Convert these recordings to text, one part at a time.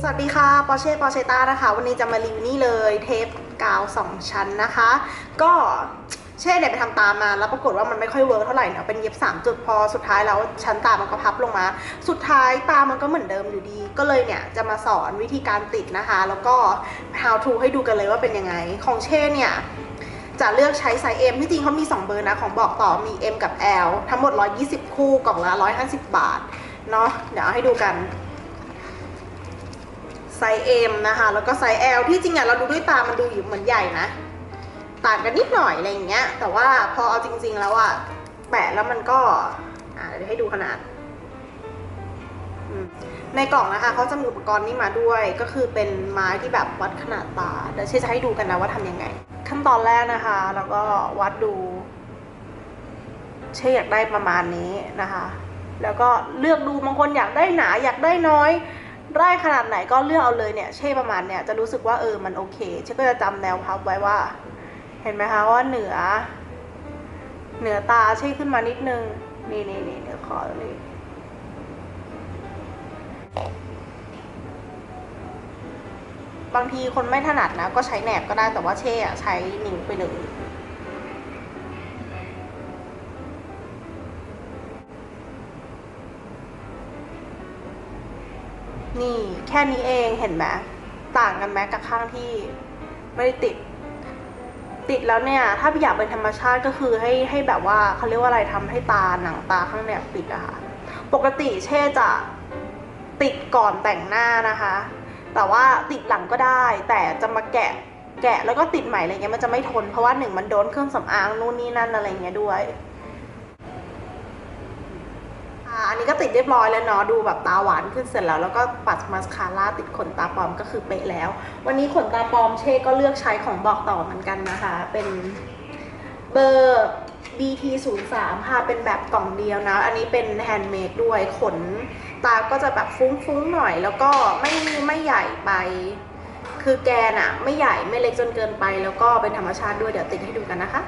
สวัสดีค่ะปอเช่ปอเชต้านะคะ วันนี้จะมารีวิวนี่เลยเทปกาว 2 ชั้นนะคะ ก็เช่เนี่ยไปทำตามมาแล้วปรากฏว่ามันไม่ค่อยเวิร์กเท่าไหร่เนาะเป็นเย็บ 3 จุดพอสุดท้ายแล้วชั้นตามันก็พับลงมา สุดท้ายตามันก็เหมือนเดิมอยู่ดี ก็เลยเนี่ยจะมาสอนวิธีการติดนะคะ แล้วก็ how to ให้ดูกันเลยว่าเป็นยังไง ของเช่เนี่ยจะเลือกใช้ไซส์ M ที่จริงเขามี 2 เบอร์นะ ของบอกต่อมี M กับ L ทั้งหมด 120 คู่กล่องละ 150 บาท เนาะ เดี๋ยวเอาให้ดูกัน ไซส์ M นะคะ แล้วก็ไซส์ L ที่จริงอะเราดูด้วยตามันดูอยู่เหมือนใหญ่นะ ต่างกันนิดหน่อยอะไรอย่างเงี้ย แต่ว่าพอเอาจริง ๆ แล้วอะแปะแล้วมันก็อ่าเดี๋ยวให้ดูขนาด ในกล่องนะคะเขาจะมีอุปกรณ์นี่มาด้วย ก็คือเป็นไม้ที่แบบวัดขนาดตา เดี๋ยวเชจะให้ดูกันนะว่าทำยังไง ขั้นตอนแรกนะคะ แล้วก็วัดดู เช่อยากได้ประมาณนี้นะคะ แล้วก็เลือกดูบางคนอยากได้หนาอยากได้น้อย ได้ขนาดไหนก็เลือกเอาเลยเนี่ยเช่ประมาณเนี่ยจะรู้สึกว่าเออมันโอเคเช่ก็จะจำแนวพับไว้ว่า เห็นไหมคะว่าเหนือ เหนือตาเช่ขึ้นมานิดนึงนี่นี่นี่เดี๋ยวขอเลยบางทีคนไม่ถนัดนะก็ใช้แหนบก็ได้แต่ว่าเช่ใช้นิ้วไปเลย นี่แค่นี้เองเห็นไหมต่างกันไหมกับข้างที่ไม่ได้ติด ติดแล้วเนี่ย ถ้าอยากเป็นธรรมชาติก็คือให้ให้แบบว่าเขาเรียกว่าอะไรทำให้ตาหนังตาข้างเนี่ยปิดอะค่ะปกติเช่จะติดก่อนแต่งหน้านะคะ แต่ว่าติดหลังก็ได้ แต่จะมาแกะแกะแล้วก็ติดใหม่อะไรเงี้ยมันจะไม่ทนเพราะว่าหนึ่งมันโดนเครื่องสำอางนู่นนี่นั่นอะไรเงี้ยด้วย อ่าอันนี้ก็ติดเรียบร้อยแล้วเนาะ ดูแบบตาหวานขึ้นเสร็จแล้ว แล้วก็ปัดมาสคาร่าติดขนตาปลอมก็คือเป๊ะแล้ว วันนี้ขนตาปลอมเช่ก็เลือกใช้ของบอกต่อเหมือนกันนะคะ เป็นเบอร์ BT 0 3 ค่ะ เป็นแบบกล่องเดียวนะ อันนี้เป็นแฮนด์เมดด้วย ขนตาก็จะแบบฟุ้งๆหน่อย แล้วก็ไม่ไม่ใหญ่ไป คือแกนอะไม่ใหญ่ไม่เล็กจนเกินไป แล้วก็เป็นธรรมชาติด้วย เดี๋ยวติดให้ดูกันนะคะ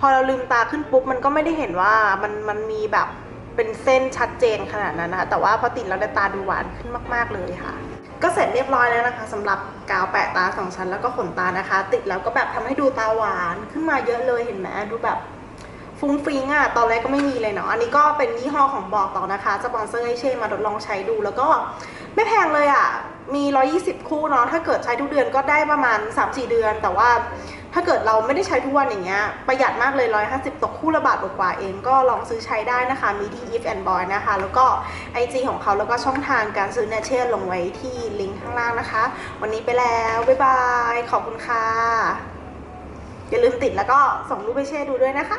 พอเราลืมตาขึ้นปุ๊บมันก็ไม่ได้เห็นว่ามันมันมีแบบเป็นเส้นชัดเจนขนาดนั้นนะคะแต่ว่าพอติดแล้วตาดูหวานขึ้นมาก ๆเลยค่ะ ก็เสร็จเรียบร้อยแล้วนะคะสำหรับกาวแปะตาสองชั้นแล้วก็ขนตานะคะ ติดแล้วก็แบบทำให้ดูตาหวานขึ้นมาเยอะเลยเห็นไหมดูแบบ ฟุ้งฟิ้งอะตอนแรกก็ไม่มีเลยเนาะอันนี้ก็เป็นยี่ห้อของบอกต่อนะคะสปอนเซอร์ให้เช่มาทดลองใช้ดู แล้วก็ไม่แพงเลยอะมี 120 คู่เนาะถ้าเกิดใช้ทุกเดือนก็ได้ประมาณ 3-4 เดือน แต่ว่าถ้าเกิดเราไม่ได้ใช้ทุกวันอย่างเงี้ยประหยัดมากเลย 150 ตกคู่ละบาทกว่าเองก็ลองซื้อใช้ได้นะคะ มีที่ if and boy นะคะ แล้วก็ IG ของเขาแล้วก็ช่องทางการซื้อเนี่ยเช่ลงไว้ที่ลิงก์ข้างล่างนะคะ วันนี้ไปแล้ว บ๊ายบาย ขอบคุณค่ะ อย่าลืมติดแล้วก็ส่งรูปไปเช่ดูด้วยนะคะ